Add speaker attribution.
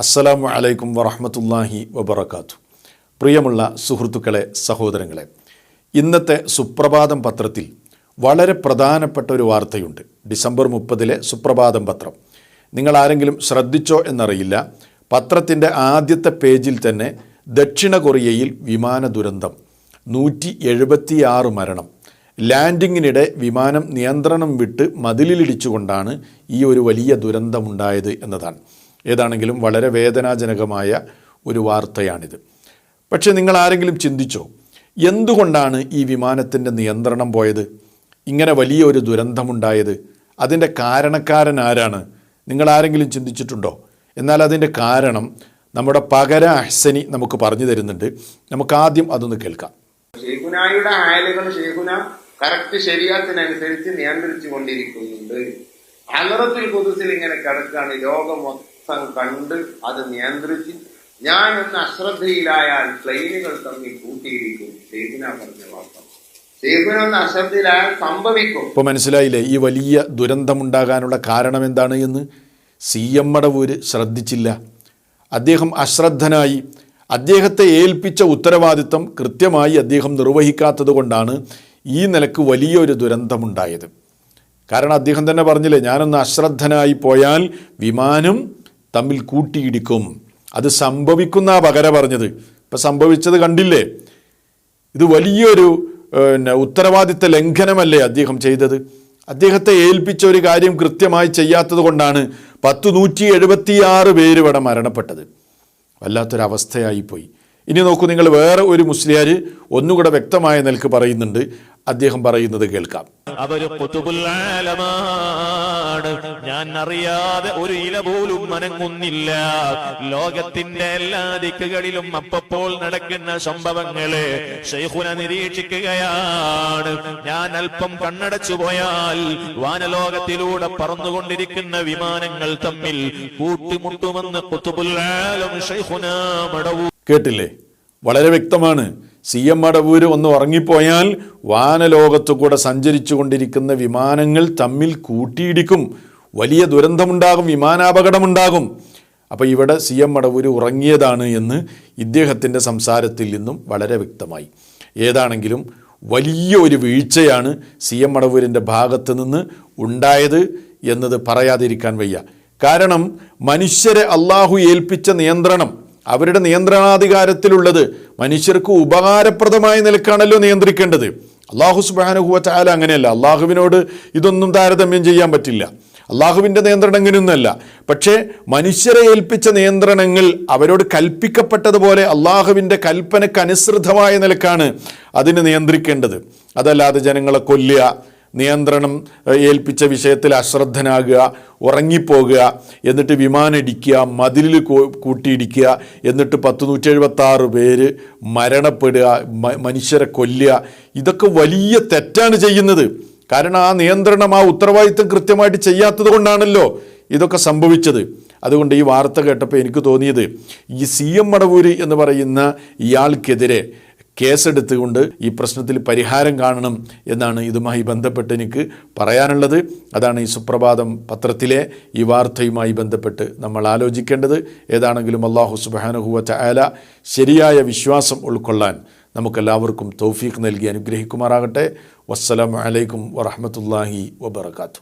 Speaker 1: അസ്സലാമു അലൈക്കും വറഹമത്തല്ലാഹി വബർക്കാത്തു പ്രിയമുള്ള സുഹൃത്തുക്കളെ സഹോദരങ്ങളെ ഇന്നത്തെ സുപ്രഭാതം പത്രത്തിൽ വളരെ പ്രധാനപ്പെട്ട ഒരു വാർത്തയുണ്ട്. ഡിസംബർ മുപ്പതിലെ സുപ്രഭാതം പത്രം. നിങ്ങൾ ആരെങ്കിലും ശ്രദ്ധിച്ചോ എന്നറിയില്ല പത്രത്തിന്റെ ആദ്യത്തെ പേജിൽ തന്നെ ദക്ഷിണ കൊറിയയിൽ വിമാന ദുരന്തം നൂറ്റി എഴുപത്തിയാറ് മരണം. ലാൻഡിങ്ങിനിടെ വിമാനം നിയന്ത്രണം വിട്ട് മതിലിലിടിച്ചുകൊണ്ടാണ് ഈ ഒരു വലിയ ദുരന്തമുണ്ടായത് എന്നതാണ്. ഏതാണെങ്കിലും വളരെ വേദനാജനകമായ ഒരു വാർത്തയാണിത്. പക്ഷേ നിങ്ങൾ ആരെങ്കിലും ചിന്തിച്ചോ എന്തുകൊണ്ടാണ് ഈ വിമാനത്തിന്റെ നിയന്ത്രണം പോയത്? ഇങ്ങനെ വലിയ ഒരു ദുരന്തമുണ്ടായത്? അതിന്റെ കാരണക്കാരൻ ആരാണ്? നിങ്ങൾ ആരെങ്കിലും ചിന്തിച്ചിട്ടുണ്ടോ? എന്നാൽ അതിന്റെ കാരണം നമ്മുടെ പകര അഹ്സനി നമുക്ക് പറഞ്ഞു തരുന്നുണ്ട്. നമുക്ക് ആദ്യം അതൊന്ന് കേൾക്കാം.
Speaker 2: ഷെയ്ഖുനായുടെ ആയലുകൾ ഷെയ്ഖുന കറക്റ്റ് ശരിയാത്തിനനുസരിച്ച് നിയന്ത്രിച്ചു കൊണ്ടിരിക്കുന്നുണ്ട് ഹലറത്തിൽ കുതിസിൽ ഇങ്ങനെ കിടക്കാണ് ലോകം കണ്ട് അത് നിയന്ത്രിച്ച് ഞാൻ ഒന്ന് അശ്രദ്ധയിലായാൽ പ്ലെയിനുകൾ തമ്മിൽ കൂട്ടിയിരിക്കും. ഷെയ്ഖുന പറഞ്ഞ വാർത്ത ഇപ്പൊ അശ്രദ്ധയിലായാൽ സംഭവിക്കും.
Speaker 1: മനസ്സിലായില്ലേ? ഈ വലിയ ദുരന്തമുണ്ടാകാനുള്ള കാരണം എന്താണ് എന്ന്? സി എം മടവൂര് ശ്രദ്ധിച്ചില്ല. അദ്ദേഹം അശ്രദ്ധനായി. അദ്ദേഹത്തെ ഏൽപ്പിച്ച ഉത്തരവാദിത്തം കൃത്യമായി അദ്ദേഹം നിർവഹിക്കാത്തത് കൊണ്ടാണ് ഈ നിലയ്ക്ക് വലിയൊരു ദുരന്തമുണ്ടായത്. കാരണം അദ്ദേഹം തന്നെ പറഞ്ഞില്ലേ ഞാനൊന്ന് അശ്രദ്ധനായി പോയാൽ വിമാനം തമ്മിൽ കൂട്ടിയിടിക്കും. അത് സംഭവിക്കുന്ന പകര പറഞ്ഞത്. ഇപ്പം സംഭവിച്ചത് കണ്ടില്ലേ? ഇത് വലിയൊരു പിന്നെ ഉത്തരവാദിത്ത ലംഘനമല്ലേ അദ്ദേഹം ചെയ്തത്? അദ്ദേഹത്തെ ഏൽപ്പിച്ച ഒരു കാര്യം കൃത്യമായി ചെയ്യാത്തത് കൊണ്ടാണ് പത്ത് നൂറ്റി എഴുപത്തിയാറ് പേര് ഇവിടെ മരണപ്പെട്ടത്. വല്ലാത്തൊരവസ്ഥയായിപ്പോയി. ഇനി നോക്കൂ നിങ്ങൾ വേറെ ഒരു മുസ്ലിയാർ ഒന്നുകൂടെ വ്യക്തമായ നിലയ്ക്ക് പറയുന്നുണ്ട്. അദ്ദേഹം പറയുന്നത് കേൾക്കാം.
Speaker 3: അവർ കുത്തുബുല്ലാലമാണ് ഞാൻ അറിയാതെ ഒരു ഇല പോലും മനങ്ങുന്നില്ല ലോകത്തിന്റെ എല്ലാ ദിക്കുകളിലും അപ്പപ്പോൾ നടക്കുന്ന സംഭവങ്ങളെ ഷെയ്ഖുന നിരീക്ഷിക്കുകയാണ്. ഞാൻ അല്പം കണ്ണടച്ചു പോയാൽ വാനലോകത്തിലൂടെ പറന്നുകൊണ്ടിരിക്കുന്ന വിമാനങ്ങൾ തമ്മിൽ കൂട്ടിമുട്ടുമെന്ന് കുത്തുബുല്ലാലം ഷെയ്ഖുന മടവൂ
Speaker 1: കേട്ടില്ലേ? വളരെ വ്യക്തമാണ് സി എം മടവൂര് ഒന്ന് ഉറങ്ങിപ്പോയാൽ വാനലോകത്തു കൂടെ സഞ്ചരിച്ചു കൊണ്ടിരിക്കുന്ന വിമാനങ്ങൾ തമ്മിൽ കൂട്ടിയിടിക്കും. വലിയ ദുരന്തമുണ്ടാകും വിമാനാപകടമുണ്ടാകും. അപ്പോൾ ഇവിടെ സി എം മടവൂര് ഉറങ്ങിയതാണ് എന്ന് ഇദ്ദേഹത്തിന്റെ സംസാരത്തിൽ നിന്നും വളരെ വ്യക്തമായി. ഏതാണെങ്കിലും വലിയ ഒരു വീഴ്ചയാണ് സി എം മടവൂരിന്റെ ഭാഗത്ത് നിന്ന് ഉണ്ടായത് എന്നത് പറയാതിരിക്കാൻ വയ്യ. കാരണം മനുഷ്യരെ അള്ളാഹു ഏൽപ്പിച്ച നിയന്ത്രണം അവരുടെ നിയന്ത്രണാധികാരത്തിലുള്ളത്. മനുഷ്യർക്ക് ഉപകാരപ്രദമായ നിലക്കാണല്ലോ നിയന്ത്രിക്കേണ്ടത്. അള്ളാഹു സുബാനുഹുവ ചാല അങ്ങനെയല്ല. അള്ളാഹുവിനോട് ഇതൊന്നും താരതമ്യം ചെയ്യാൻ പറ്റില്ല. അള്ളാഹുവിന്റെ നിയന്ത്രണം ഇങ്ങനെയൊന്നുമല്ല. പക്ഷേ മനുഷ്യരെ ഏൽപ്പിച്ച നിയന്ത്രണങ്ങൾ അവരോട് കൽപ്പിക്കപ്പെട്ടതുപോലെ അള്ളാഹുവിന്റെ കൽപ്പനയ്ക്ക് അനുസൃതമായ നിലക്കാണ് അതിനെ നിയന്ത്രിക്കേണ്ടത്. അതല്ലാതെ ജനങ്ങളെ കൊല്ലുക നിയന്ത്രണം ഏൽപ്പിച്ച വിഷയത്തിൽ അശ്രദ്ധനാകുക ഉറങ്ങിപ്പോകുക എന്നിട്ട് വിമാനം ഇടിക്കുക മതിലിൽ കൂട്ടിയിടിക്കുക എന്നിട്ട് പത്ത് നൂറ്റി എഴുപത്തി ആറ് പേര് മരണപ്പെടുക മനുഷ്യരെ കൊല്ലുക. ഇതൊക്കെ വലിയ തെറ്റാണ് ചെയ്യുന്നത്. കാരണം ആ നിയന്ത്രണം ആ ഉത്തരവാദിത്തം കൃത്യമായിട്ട് ചെയ്യാത്തത് കൊണ്ടാണല്ലോ ഇതൊക്കെ സംഭവിച്ചത്. അതുകൊണ്ട് ഈ വാർത്ത കേട്ടപ്പോൾ എനിക്ക് തോന്നിയത് ഈ സി എം മടവൂര് എന്ന് പറയുന്ന ഇയാൾക്കെതിരെ കേസെടുത്തുകൊണ്ട് ഈ പ്രശ്നത്തിൽ പരിഹാരം കാണണം എന്നാണ് ഇതുമായി ബന്ധപ്പെട്ട് എനിക്ക് പറയാനുള്ളത്. അതാണ് ഈ സുപ്രഭാതം പത്രത്തിലെ ഈ വാർത്തയുമായി ബന്ധപ്പെട്ട് നമ്മൾ ആലോചിക്കേണ്ടത്. ഏതാണെങ്കിലും അള്ളാഹു സുബാനുഹുവ ചായാല ശരിയായ വിശ്വാസം ഉൾക്കൊള്ളാൻ നമുക്കെല്ലാവർക്കും തൗഫീഖ് നൽകി അനുഗ്രഹിക്കുമാറാകട്ടെ. വസ്സലാം വസ്സലാമലൈക്കും വറഹമത്തല്ലാഹി വബർക്കാത്തു